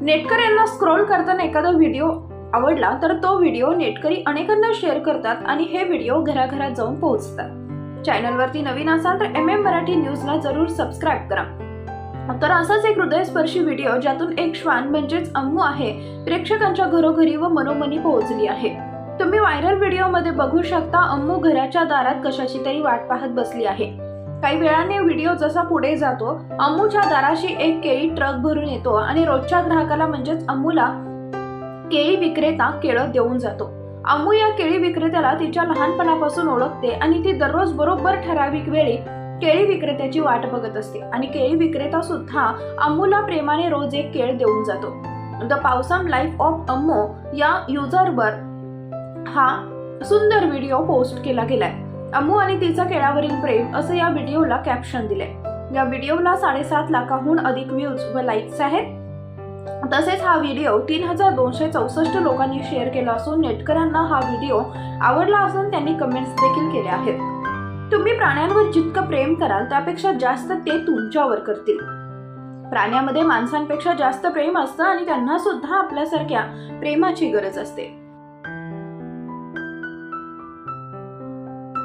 नेटकर यांना स्क्रोल करताना एखादा व्हिडिओ आवडला तर तो व्हिडिओ नेटकरी अनेकांना शेअर करतात आणि हे व्हिडिओ घराघरात जाऊन पोहोचतात. चॅनलवरती नवीन असाल तर एम एम मराठी न्यूजला जरूर सबस्क्राईब करा. तर असाच एक हृदयस्पर्शी व्हिडिओ ज्यातून एक श्वान म्हणजेच अम्मू आहे प्रेक्षकांच्या घरोघरी व मनोमनी पोहोचली आहे. तुम्ही व्हायरल व्हिडिओमध्ये बघू शकता अम्मू घराच्या दारात कशाची तरी वाट पाहत बसली आहे. काही वेळाने व्हिडिओ जसा पुढे जातो अमूच्या दाराशी एक केळी ट्रक भरून येतो आणि रोजच्या ग्राहकाला म्हणजेच अमूला केळी विक्रेता केळं देऊन जातो. अमू या केळी विक्रेत्याला तिच्या लहानपणापासून ओळखते आणि ती दररोज बरोबर ठराविक वेळी केळी विक्रेत्याची वाट बघत असते आणि केळी विक्रेता सुद्धा अमूला प्रेमाने रोज एक केळ देऊन जातो. द पावसाम लाईफ ऑफ अम्मो या युजरवर हा सुंदर व्हिडिओ पोस्ट केला गेलाय. अमू आणि तिचा केळावरील प्रेम असं या व्हिडिओला कॅप्शन दिले या व्हिडिओला साडेसात लाखाहून अधिक व्ह्यूज व लाईक्स आहेत. तसेच हा व्हिडिओ तीन हजार दोनशे चौसष्ट लोकांनी शेअर केला असून नेटकरांना हा व्हिडिओ आवडला असून त्यांनी कमेंट्स देखील केल्या आहेत. तुम्ही प्राण्यांवर जितकं प्रेम कराल त्यापेक्षा जास्त ते तुमच्यावर करतील. प्राण्यामध्ये माणसांपेक्षा जास्त प्रेम असतं आणि त्यांना सुद्धा आपल्यासारख्या प्रेमाची गरज असते.